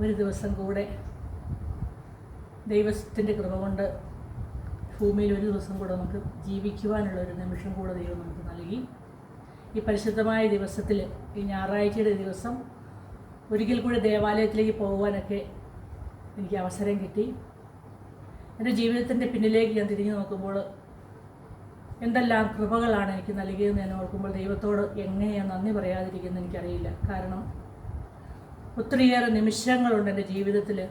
ഒരു ദിവസം കൂടെ ദൈവത്തിന്റെ കൃപ കൊണ്ട് ഭൂമിയിൽ ഒരു ദിവസം കൂടെ നമുക്ക് ജീവിക്കുവാനുള്ള ഒരു നിമിഷം കൂടെ ദൈവം നമുക്ക് നൽകി. ഈ പരിശുദ്ധമായ ദിവസത്തിൽ ഈ ഞായറാഴ്ചയുടെ ദിവസം ഒരിക്കൽ കൂടി ദേവാലയത്തിലേക്ക് പോകുവാനൊക്കെ എനിക്ക് അവസരം കിട്ടി. എന്റെ ജീവിതത്തിന്റെ പിന്നിലേക്ക് ഞാൻ തിരിഞ്ഞു നോക്കുമ്പോൾ എന്തെല്ലാം കൃപകളാണ് എനിക്ക് നൽകിയതെന്ന് ഞാൻ ഓർക്കുമ്പോൾ ദൈവത്തോട് എങ്ങനെയാണ് നന്ദി പറയാതിരിക്കുന്നത് എനിക്കറിയില്ല. കാരണം ഒത്തിരിയേറെ നിമിഷങ്ങളുണ്ട് എന്റെ ജീവിതത്തിൽ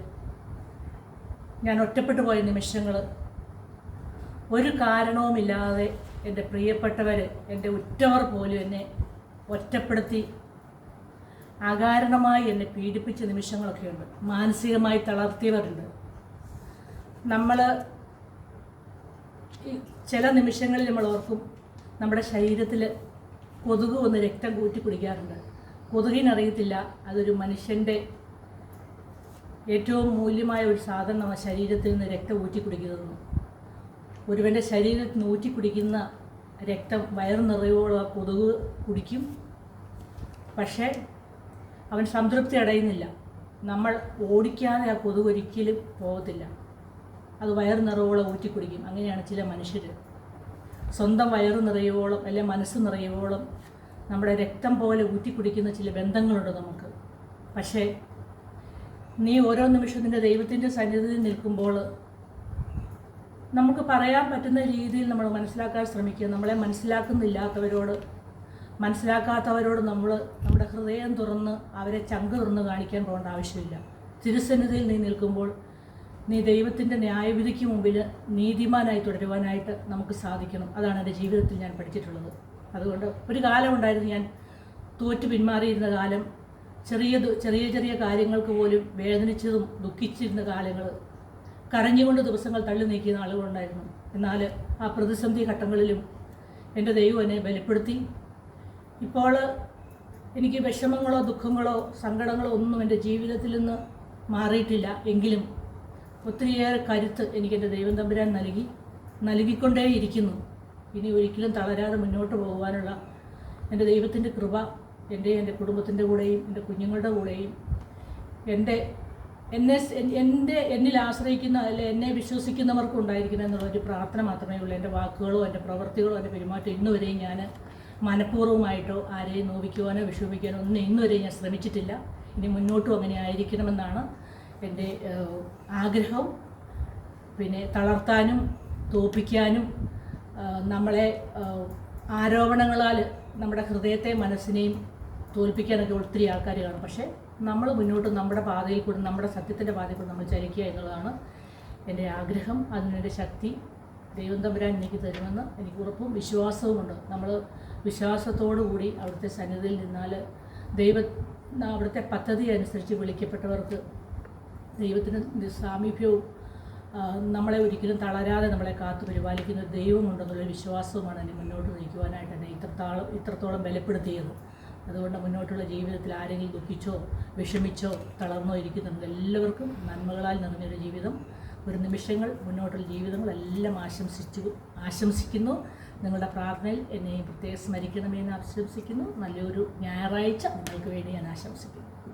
ഞാൻ ഒറ്റപ്പെട്ടു പോയ നിമിഷങ്ങൾ ഒരു കാരണവുമില്ലാതെ എന്റെ പ്രിയപ്പെട്ടവർ എന്റെ ഉറ്റവർ പോലും എന്നെ ഒറ്റപ്പെടുത്തി അകാരണമായി എന്നെ പീഡിപ്പിച്ച നിമിഷങ്ങളൊക്കെയുണ്ട്. മാനസികമായി തളർത്തിയവരുണ്ട്. നമ്മൾ ചില നിമിഷങ്ങളിൽ നമ്മൾ ഓർക്കും നമ്മുടെ ശരീരത്തിൽ കൊതുക് ഒന്ന് രക്തം കൂട്ടി കുടിക്കാറുണ്ട് കൊതുകിനറിയത്തില്ല. അതൊരു മനുഷ്യന്റെ ഏറ്റവും മൂല്യമായ ഒരു സാധനമാണ് ശരീരത്തിൽ നിന്ന് രക്തം ഊറ്റി കുടിക്കുന്നതെന്ന് ഒരുവന്റെ ശരീരത്തിൽ നിന്ന് ഊറ്റി കുടിക്കുന്ന രക്തം വയറു നിറയോളം ആ കൊതുക് കുടിക്കും. പക്ഷേ അവൻ സംതൃപ്തി അടയുന്നില്ല. നമ്മൾ ഓടിക്കാതെ ആ കൊതുക് ഒരിക്കലും പോകത്തില്ല. അത് വയറു നിറയോളം ഊറ്റി കുടിക്കും അങ്ങനെയാണ് ചില മനുഷ്യർ സ്വന്തം വയറ് നിറയോളം അല്ലെ മനസ്സ് നിറയോളം നമ്മുടെ രക്തം പോലെ ഊറ്റി കുടിക്കുന്ന ചില ബന്ധങ്ങളുണ്ട് നമുക്ക്. പക്ഷേ നീ ഓരോ നിമിഷം നിന്റെ ദൈവത്തിന്റെ സന്നിധിയിൽ നിൽക്കുമ്പോൾ നമുക്ക് പറയാൻ പറ്റുന്ന രീതിയിൽ നമ്മൾ മനസ്സിലാക്കാൻ ശ്രമിക്കുക. നമ്മളെ മനസ്സിലാക്കുന്നില്ലാത്തവരോട് മനസ്സിലാക്കാത്തവരോട് നമ്മൾ നമ്മുടെ ഹൃദയം തുറന്ന് അവരെ ചങ്ക് തുറന്ന് കാണിക്കാൻ പോകേണ്ട ആവശ്യമില്ല. തിരുസന്നിധിയിൽ നീ നിൽക്കുമ്പോൾ നീ ദൈവത്തിന്റെ ന്യായവിധിക്ക് മുമ്പിൽ നീതിമാനായി തുടരുവാനായിട്ട് നമുക്ക് സാധിക്കണം. അതാണ് എന്റെ ജീവിതത്തിൽ ഞാൻ പഠിച്ചിട്ടുള്ളത്. അതുകൊണ്ട് ഒരു കാലം ഉണ്ടായിരുന്നു ഞാൻ തോറ്റു പിന്മാറിയിരുന്ന കാലം. ചെറിയ ചെറിയ ചെറിയ കാര്യങ്ങൾക്ക് പോലും വേദനിച്ചതും ദുഃഖിച്ചിരുന്ന കാലങ്ങൾ. കരഞ്ഞുകൊണ്ട് ദിവസങ്ങൾ തള്ളി നീക്കിയ ആളുകളുണ്ടായിരുന്നു എന്നാൽ ആ പ്രതിസന്ധി ഘട്ടങ്ങളിലും എന്റെ ദൈവം എന്നെ ബലപ്പെടുത്തി. ഇപ്പോൾ എനിക്ക് വിഷമങ്ങളോ ദുഃഖങ്ങളോ സങ്കടങ്ങളോ ഒന്നും എന്റെ ജീവിതത്തിൽ നിന്ന് മാറിയിട്ടില്ല. എങ്കിലും ഒത്തിരിയേറെ കരുത്ത് എനിക്ക് എന്റെ ദൈവം തമ്പുരാൻ നൽകി നൽകിക്കൊണ്ടേയിരിക്കുന്നു. ഇനി ഒരിക്കലും തളരാതെ മുന്നോട്ട് പോകുവാനുള്ള എന്റെ ദൈവത്തിന്റെ കൃപ എന്റെ എന്റെ കുടുംബത്തിന്റെ കൂടെയും എന്റെ കുഞ്ഞുങ്ങളുടെ കൂടെയും എന്റെ എന്നെ എന്റെ എന്നിൽ ആശ്രയിക്കുന്ന അല്ലെ എന്നെ വിശ്വസിക്കുന്നവർക്കും ഉണ്ടായിരിക്കണം എന്നുള്ളൊരു പ്രാർത്ഥന മാത്രമേ ഉള്ളൂ. എന്റെ വാക്കുകളോ എന്റെ പ്രവൃത്തികളോ എന്റെ പെരുമാറ്റം ഇന്നുവരെയും ഞാൻ മനഃപൂർവമായിട്ടോ ആരെയും നോവിക്കുവാനോ വിഷമിക്കാനോ ഒന്നും ഇന്നുവരെയും ഞാൻ ശ്രമിച്ചിട്ടില്ല. ഇനി മുന്നോട്ടും അങ്ങനെ ആയിരിക്കണമെന്നാണ് എന്റെ ആഗ്രഹം. പിന്നെ തളർത്താനും തോപ്പിക്കാനും നമ്മളെ ആരോപണങ്ങളാൽ നമ്മുടെ ഹൃദയത്തെ മനസ്സിനെയും തോൽപ്പിക്കാനൊക്കെ ഒത്തിരി ആൾക്കാർ കാണും. പക്ഷേ നമ്മൾ മുന്നോട്ട് നമ്മുടെ പാതയിൽ കൂടെ നമ്മുടെ സത്യത്തിന്റെ പാതയിൽ കൂടെ നമ്മൾ ചലിക്കുക എന്നുള്ളതാണ് എന്റെ ആഗ്രഹം. അതിനെന്റെ ശക്തി ദൈവം തമ്പുരാൻ എനിക്ക് തരുമെന്ന് എനിക്ക് ഉറപ്പും വിശ്വാസവുമുണ്ട് നമ്മൾ വിശ്വാസത്തോടു കൂടി അവിടുത്തെ സന്നിധിയിൽ നിന്നാൽ ദൈവ അവിടുത്തെ പദ്ധതി അനുസരിച്ച് വിളിക്കപ്പെട്ടവർക്ക് ദൈവത്തിന് സാമീപ്യവും നമ്മളെ ഒരിക്കലും തളരാതെ നമ്മളെ കാത്തു പരിപാലിക്കുന്ന ദൈവമുണ്ടെന്നുള്ള വിശ്വാസവുമാണ് എന്നെ മുന്നോട്ട് നയിക്കുവാനായിട്ട് എന്നെ ഇത്രത്തോളം ഇത്രത്തോളം ബലപ്പെടുത്തിയത്. അതുകൊണ്ട് മുന്നോട്ടുള്ള ജീവിതത്തിൽ ആരെങ്കിലും ദുഃഖിച്ചോ വിഷമിച്ചോ തളർന്നോ ഇരിക്കുന്നുണ്ട്. എല്ലാവർക്കും നന്മകളാൽ നിറഞ്ഞൊരു ജീവിതം. ഒരു നിമിഷങ്ങൾ മുന്നോട്ടുള്ള ജീവിതങ്ങളെല്ലാം ആശംസിച്ചു ആശംസിക്കുന്നു. നിങ്ങളുടെ പ്രാർത്ഥനയിൽ എന്നെ പ്രത്യേകം സ്മരിക്കണമെന്ന് ആശംസിക്കുന്നു. നല്ലൊരു ഞായറാഴ്ച. നിങ്ങൾക്ക് വേണ്ടി ഞാൻ ആശംസിക്കുന്നു.